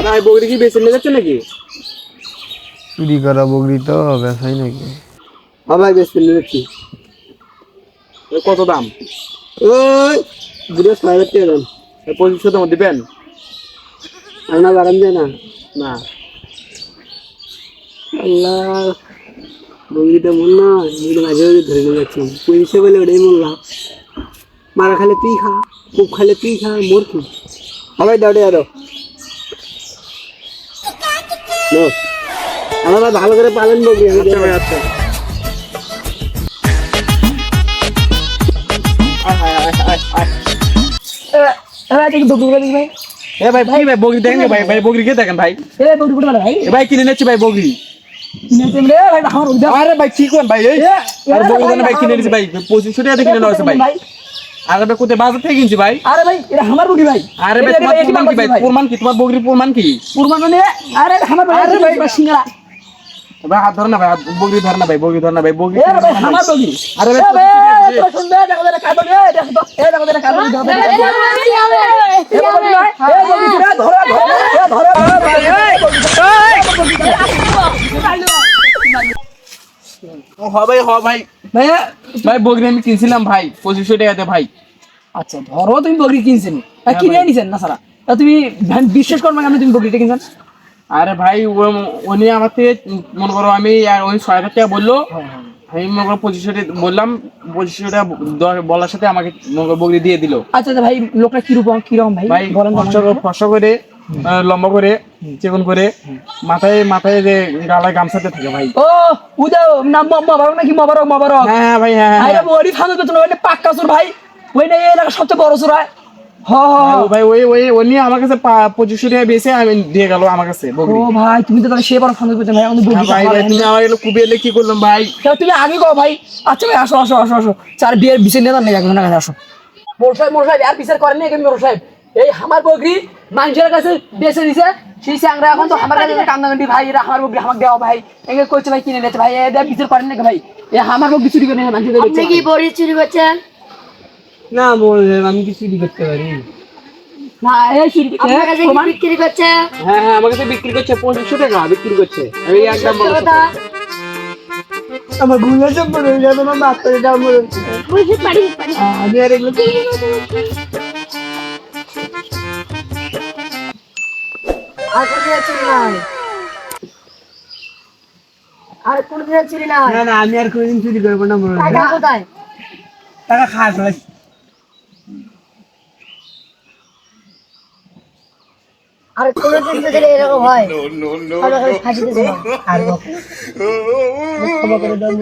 দাদা এই বগরি কি বেঁচে নিয়ে যাচ্ছে নাকি? চুরি করা বগরি তো বেসাই নাকি। ভাই বেশ নিয়ে যাচ্ছি। কত দাম? ওই দুটো ছয় হাজার টাকা এই পঁচিশশো তোমার দিবেন? আপনার বাড়ান যায় না। না। আল্লাহ বঙ্গিটা মন না নিজে মাঝে মাঝে ধরে নিয়ে যাচ্ছি পয়সা বলে ওটাই মারা খালে তুই খা খুব খালে তুই খা মোর কি সবাই দাঁড়ে আরও আমার ভালো করে পালন আচ্ছা ভাই আচ্ছা। আয়, আয়, আয়, আয়, আয়। এ ভাই ভাই ভাই বগরি দেখেন ভাই? ভাই বগরি কে দেখেন ভাই? এ ভাই? কিনে নিচ্ছি ভাই বগরি। আরে ভাই কি কোন ভাই এই। আরে বগরি ভাই কিনে নিচ্ছি ভাই? পঁচিশশো টাকা দিয়ে কিনে নেওয়া হয়েছে ভাই। আরে ভাই কোথায় বাজার থেকে কিনছি ভাই আরে ভাই এটা আমার বগি ভাই আরে ভাই তোমার প্রমাণ কি ভাই প্রমাণ কি তোমার বগরির প্রমাণ কি কুরবান মানে আরে আমার ভাই আরে ভাই সিঙ্গারা ভাই হাত ধরে না ভাই বগরি ধরে না ভাই বগরি ধরে না ভাই বগরি এ ভাই আমার বগি আরে ভাই হ ভাই হ ভাই ভাই ভাই বগরি আমি কিনছিলাম ভাই পঁচিশশো টাকাতে ভাই। আচ্ছা ধরো তুমি বগরি কিনছেন তা কিনে নিছেন না সারা? তা তুমি বিশ্বাস করবে আমি তুমি বগরিটা কিনছেন? আরে ভাই উনি আমার থেকে মনে করো আমি ওই ছয় হাজার টাকা বলল। আমি মনে করো পঁচিশশো টাকা বললাম পঁচিশশো টাকা বলার সাথে আমাকে মনে করো বগরি দিয়ে দিল। আচ্ছা আচ্ছা ভাই লোকটা কীরকম কীরকম ভাই? ভাই বলেন করে- করে লম্বা করে চিকন করে মাথায় মাথায় যে গালায় গামছাতে থাকে ভাই। ও উদা নাম মাবারক নাকি মাবারক মাবারক? হ্যাঁ হ্যাঁ ভাই হ্যাঁ হ্যাঁ আরে ওরি ফানো বেতন ওই পাক্কা চোর ভাই। ওই না এই এলাকা সবচেয়ে বড় চোর হ। ভাই ওই ওই উনি আমার কাছে পঁচিশশো টাকা বেশি আমি দিয়ে গেল আমার কাছে ও ভাই তুমি তো তাহলে সে বড় ফানো বেতন ভাই আমাদের হ্যাঁ ভাই ভাই তুমি আমার এগুলো কুবি এলে কি করলাম ভাই? তা তুমি আগে কও ভাই। আচ্ছা ভাই আসো আসো আসো আসো। চার বিয়ের বিচার নিয়ে নেই এখন না আসো। মোর সাহেব মোর সাহেব আর বিচার করেন না মোর সাহেব? এই আমার বগরি মানুষের কাছে বেঁচে দিছে। সেই স্যাংরা এখন তো আমার কাছে কান্দাকান্দি ভাই এরা আমার বগরি আমাকে দেওয়া ভাই। এগে কইছে ভাই কিনে নিতে ভাই। এদের বিচার করেন না ভাই? এ আমার বগরি চুরি করে মানুষের আপনি কি বড়ি চুরি করছেন? না মোর আমি কিছু করতে পারি? না এই চুরি আপনার কাছে কি বিক্রি করছে? হ্যাঁ হ্যাঁ আমার কাছে বিক্রি করছে পঁচিশশো টাকা বিক্রি করছে। আমি একদম আমার ভুলে পড়ে যাবে না আমার। আমি আর এগুলো আর কোনো চুরি নাই। আর কোনো চুরি নাই। না না আমি আর কোনোদিন চুরি করব না মনে টাকা কোথায়? টাকা খাস ভাই। আর কোনো দিন যদি এরকম হয়? আমাকে ফাঁসিতে আর ক্ষমা করে দাও